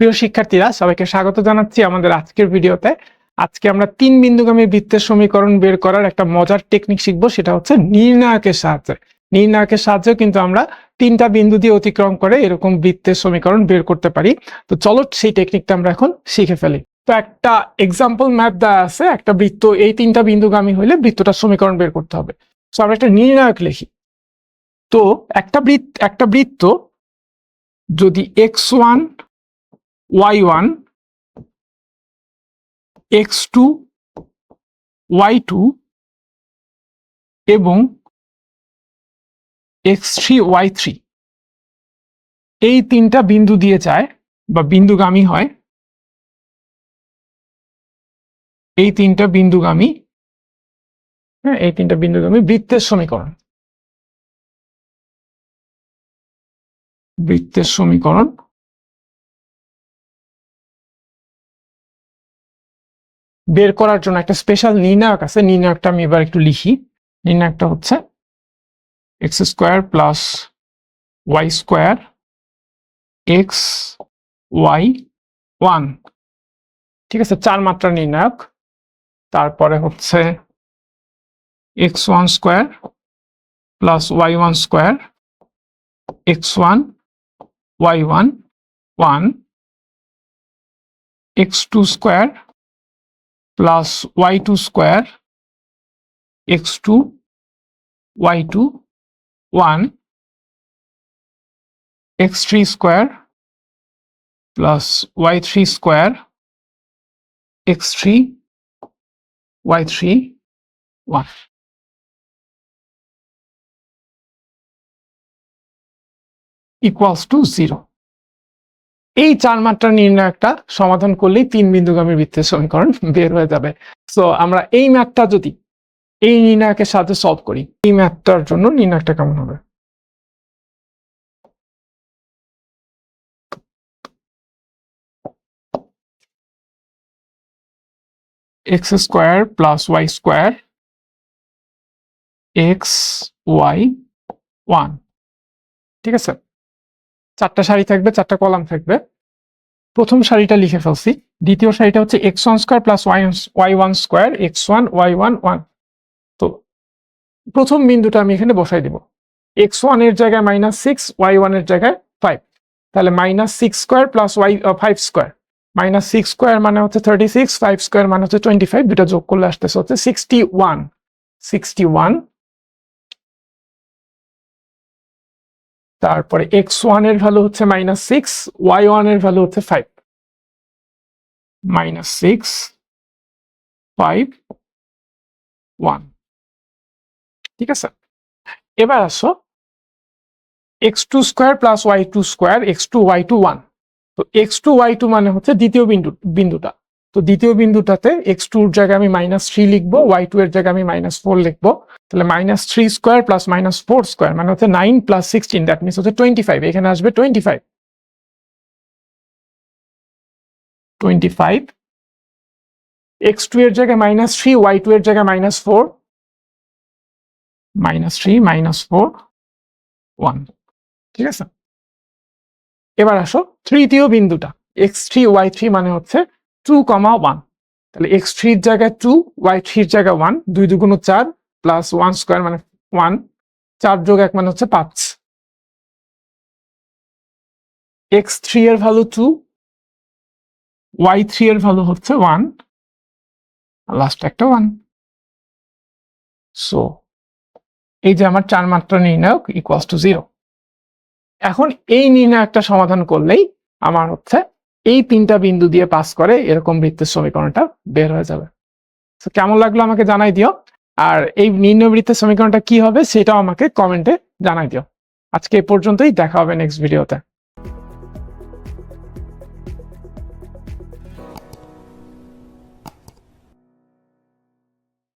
প্রিয় শিক্ষার্থীরা, সবাইকে স্বাগত জানাচ্ছি আমাদের আজকের ভিডিওতে। আজকে আমরা তিন বিন্দুগামী বৃত্তের সমীকরণ বের করার একটা মজার টেকনিক শিখব, সেটা হচ্ছে নির্ণায়কের সাহায্যে। নির্ণায়কের সাহায্যে কিন্তু আমরা তিনটা বিন্দু দিয়ে অতিক্রম করে এরকম বৃত্তের সমীকরণ বের করতে পারি। তো চলো সেই টেকনিকটা আমরা এখন শিখে ফেলি। তো একটা এক্সাম্পল ম্যাপ দেওয়া আছে, একটা বৃত্ত, এই তিনটা বিন্দুগামী হলে বৃত্তটার সমীকরণ বের করতে হবে। তো আমরা একটা নির্ণায়ক লিখি। তো একটা বৃত্ত একটা বৃত্ত যদি x one y one x two y two এবং এক্স থ্রি ওয়াই থ্রি এই তিনটা বিন্দু দিয়ে যায় বা বিন্দুগামী হয়। এই তিনটা বিন্দুগামী হ্যাঁ এই তিনটা বিন্দুগামী বৃত্তের সমীকরণ। বৃত্তের সমীকরণ বের করার জন্য একটা স্পেশাল নির্ণায়ক আছে। নির্ণায়কটা আমি এবার একটু লিখি। নির্ণায়কটা হচ্ছে x square plus y square x y one ঠিক আছে, চার মাত্রা নির্ণায়ক। তারপরে হচ্ছে x one square plus y one square x one y one one x two square plus y2 square x2 y2 1 x3 square plus y3 square x3 y3 1 equals to 0. এই চার মাত্রা নির্ণায়কটা সমাধান করলেই তিন বিন্দুগামী বৃত্তের সমীকরণ বের হয়ে যাবে। সো আমরা এই ম্যাথটা যদি এই নির্ণায়কের সাথে সলভ করি, এই ম্যাথটার জন্য নির্ণায়কটা কেমন হবে? X square plus y square x y one ঠিক আছে? চারটা সারি থাকবে, চারটা কলাম থাকবে। প্রথম সারিটা লিখে ফেলছি। দ্বিতীয় সারিটা হচ্ছে x one square plus y y one square x one y one one তো প্রথম বিন্দুটা আমি এখানে বসাই দিব। এক্স ওয়ানের জায়গায় মাইনাস সিক্স ওয়াই ওয়ানের জায়গায় ফাইভ তাহলে minus six square plus y five square minus six square মানে হচ্ছে থার্টি সিক্স ফাইভ স্কোয়ার মানে হচ্ছে টোয়েন্টি ফাইভ দুটা যোগ করলে আসতেছে হচ্ছে সিক্সটি ওয়ান সিক্সটি ওয়ান তারপরে এক্স ওয়ানের ভ্যালু হচ্ছে মাইনাস সিক্স ওয়াই ওয়ানের ভ্যালু হচ্ছে five minus six five one ঠিক আছে? এবার আসো x two square plus y two square x two y two one তো এক্স টু ওয়াই টু মানে হচ্ছে দ্বিতীয় বিন্দু, বিন্দুটা। তো দ্বিতীয় বিন্দুটাতে এক্স টুর জায়গায় আমি মাইনাস থ্রি লিখব ওয়াই টু এর জায়গায় আমি মাইনাস ফোর লিখব। তাহলে minus three square plus minus four square মানে হচ্ছে nine plus sixteen that means হচ্ছে টোয়েন্টি ফাইভ এখানে আসবে twenty five twenty five x two এর জায়গায় মাইনাস থ্রি ওয়াই টু এর জায়গায় minus four minus three minus four one ঠিক আছে? এবার আসো তৃতীয় বিন্দুটা এক্স থ্রি ওয়াই থ্রি মানে হচ্ছে টু কমা ওয়ান তাহলে এক্স থ্রির জায়গায় টু ওয়াই থ্রির জায়গায় ওয়ান দুই দুগুণ চার প্লাস ওয়ান স্কোয়ার মানে ওয়ান চার যোগ এক মানে হচ্ছে পাঁচ। এক্স থ্রি এর ভ্যালু টু ওয়াই থ্রি এর ভ্যালু হচ্ছে ওয়ান লাস্ট একটা ওয়ান সো এই যে আমার চার মাত্রা নির্ণায়ক ইকুয়ালস টু জিরো এখন এই নির্ণায়কটা সমাধান করলেই আমার হচ্ছে এই তিনটা বিন্দু দিয়ে পাস করে এরকম বৃত্তের সমীকরণটা বের হয়ে যাবে। কেমন লাগল আমাকে জানাই দিও। আর এই নিম্নবৃত্ত সমীকরণটা কি হবে সেটাও আমাকে কমেন্টে জানাই দিও। আজকে এ পর্যন্তই, দেখা হবে নেক্সট ভিডিওতে